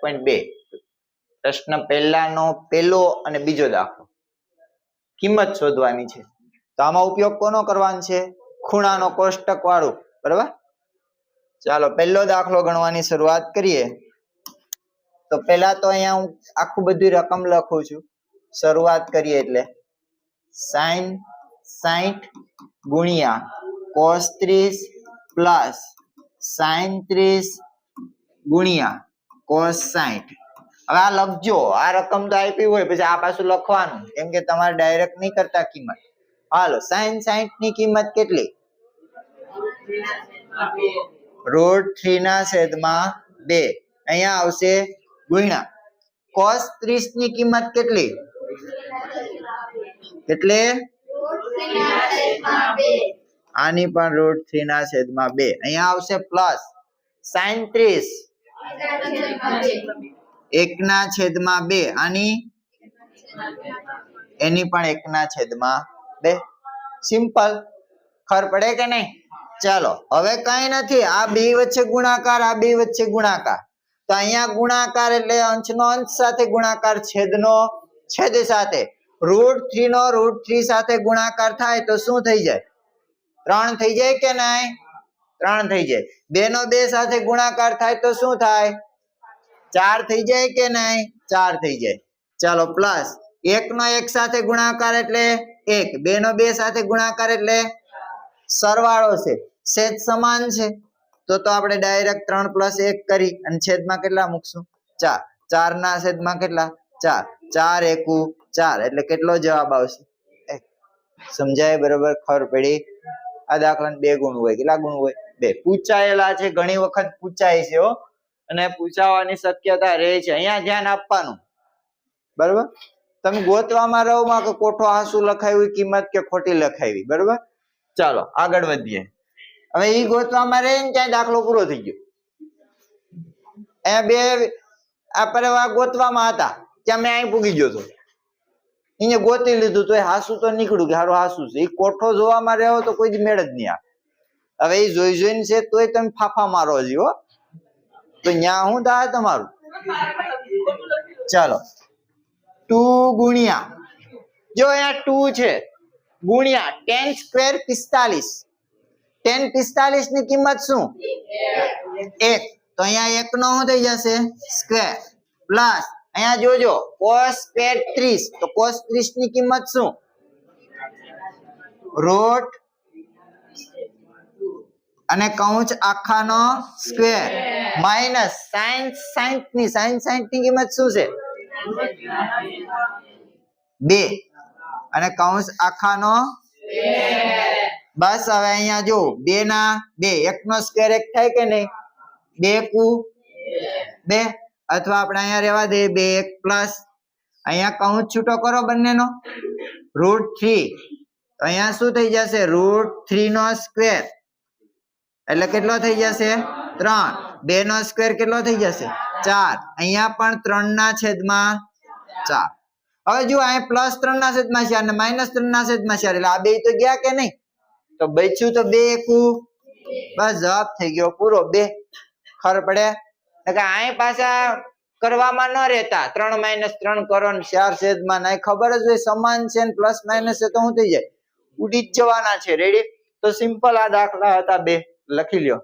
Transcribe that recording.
Point બે. પ્રશ્ન પહેલાનો, પહેલો અને બીજો દાખલો. કિંમત શોધવાની છે. તો આમાં ઉપયોગ કોનો કરવાનો છે? ખૂણાનો કોષ્ટક વાળું બરાબર? ચાલો, પહેલો દાખલો ગણવાની શરૂઆત કરીએ. તો પહેલા તો અહીંયા હું આખું બધી રકમ લખું છું. શરૂઆત કરીએ એટલે. સાઈન, સાઈઠ ગુણ્યા કોસ ત્રીસ પ્લસ સાઈન ત્રીસ ગુણ્યા કોસ સાઈઠ હવે આ લખજો. આ રકમ તો આપી હોય, પછી આ પાછું લખવાનું. કેમ કે તમારે ડાયરેક્ટ નહીં કરતા કિંમત. હાલો સાઈન સાઈઠની કિંમત કેટલી? રૂટ થ્રી ના છેદમાં બે. અહીંયા આવશે ગુણ્યા. કોસ ત્રીસની કિંમત કેટલી? એટલે? આની પણ રૂટ થ્રી ના છેદમાં બે. અહીંયા આવશે પ્લસ સાઈન ત્રીસ. એક ના છેદમાં બે. આની? એની પણ એકના છેદમાં બે. સિમ્પલ. ખબર પડે કે નહીં? ચાલો, હવે કઈ નથી. આ બે વચ્ચે ગુણાકાર, આ બે વચ્ચે ગુણાકાર. તો અહીંયા ગુણાકાર એટલે અંશનો અંશ સાથે ગુણાકાર, છેદનો છેદ સાથે. રૂટ થ્રી નો રૂટ થ્રી સાથે ગુણાકાર થાય તો શું થઈ જાય? ત્રણ થઈ જાય કે નહીં? ત્રણ થઈ જાય. બે નો બે સાથે ગુણાકાર થાય તો શું થાય? ચાર થઈ જાય કે નહીં? ચાર થઈ જાય. ચાલો પ્લસ એક નો એક સાથે ગુણાકાર એટલે એક. બે નો બે સાથે ગુણાકાર એટલે સરવાળો છે. છેદ સમાન છે. તો તો આપણે ડાયરેક્ટ ત્રણ પ્લસ એક કરી અને છેદમાં કેટલા મૂકશું? ચાર. ચાર ના છેદમાં કેટલા? ચાર. ચાર એકુ ચાર. એટલે કેટલો જવાબ આવશે? સમજાય? બરોબર? ખબર પડી? આ દાખલા બે ગુણ હોય. કેટલા ગુણ હોય? બે. પૂછાયેલા છે, ઘણી વખત પૂછાય છે અને પૂછાવાની શક્યતા રહે છે. અહીંયા ધ્યાન આપવાનું. બરોબર? તમે ગોતવામાં રહો કે કોઠો આંસુ લખાવી કિંમત કે ખોટી લખાવી? બરોબર? ચાલો, આગળ વધીએ. હવે એ ગોતવામાં રહે ને ત્યાં દાખલો પૂરો થઈ ગયો. એ બે, આ પરવા ગોતવામાં હતા. ત્યાં મેં અહીં પૂગી ગયો હતો અહીંયા ગોતી લીધું તો એ હાસુ તો નીકળ્યું કે હારું હાસુ છે. એ કોઠો જોવામાં રહ્યો તો કોઈ જ મેળ જ નહીં આવે. હવે એ જોઈ જોઈને છે, તોય તમે ફાફા મારો હજી, હો. તો ન્યા શું થાય તમારું? ચાલો. ટુ ગુણ્યા. જો અહીંયા ટુ છે, ગુણ્યા, ટેન સ્ક્વેર પિસ્તાલીસ. ટેન પિસ્તાલીસની કિંમત શું? એક. તો અહીંયા એક નો શું થઈ જશે? સ્ક્વેર. પ્લસ, અહીંયા જોજો, કોસ સ્ક્વેર ત્રીસ. તો કોસ ત્રીસની કિંમત શું? રૂટ અને કૌંસ આખાનો સ્ક્વેર માઇનસ સાઈન સાઈઠની સાઈન સાઈઠની કિંમત શું છે? બે. અને કૌંસ આખાનો બસ હવે અહીંયા જો બે ના બે. એક નો સ્ક્વેર એક થાય કે નહીં? બે કુ? બે. અથવા આપણે અહીંયા રહેવા દે બે એક પ્લસ અહીંયા કૌંસ છૂટો કરો બંનેનો. રૂટ થ્રી અહીંયા શું થઈ જશે? રૂટ થ્રી નો સ્ક્વેર એટલે કેટલો થઈ જશે? ત્રણ. બે નો સ્ક્વેર કેટલો થઈ જશે? ચાર. અહીંયા પણ ત્રણ ના છેદમાં ચાર. હવે જો અહીંયા પ્લસ ત્રણ ના છેદમાં ચાર અને માઇનસ ત્રણ ના છેદમાં ચાર. એટલે આ બે તો ગયા કે નહીં? તો બચ્યું તો બે એકુ. બસ જવાબ થઈ ગયો પૂરો. બે. ખબર પડે. કે અહીં પાછા કરવામાં ન રહેતા. ત્રણ માઇનસ ત્રણ કરો ને ચાર છેદમાં નહીં ખબર જ હોય, સમાન છે ને પ્લસ માઇનસ છે તો શું થઈ જાય? ઉડી જવાના છે. રેડી તો સિમ્પલ આ દાખલા હતા બે. લખી લ્યો.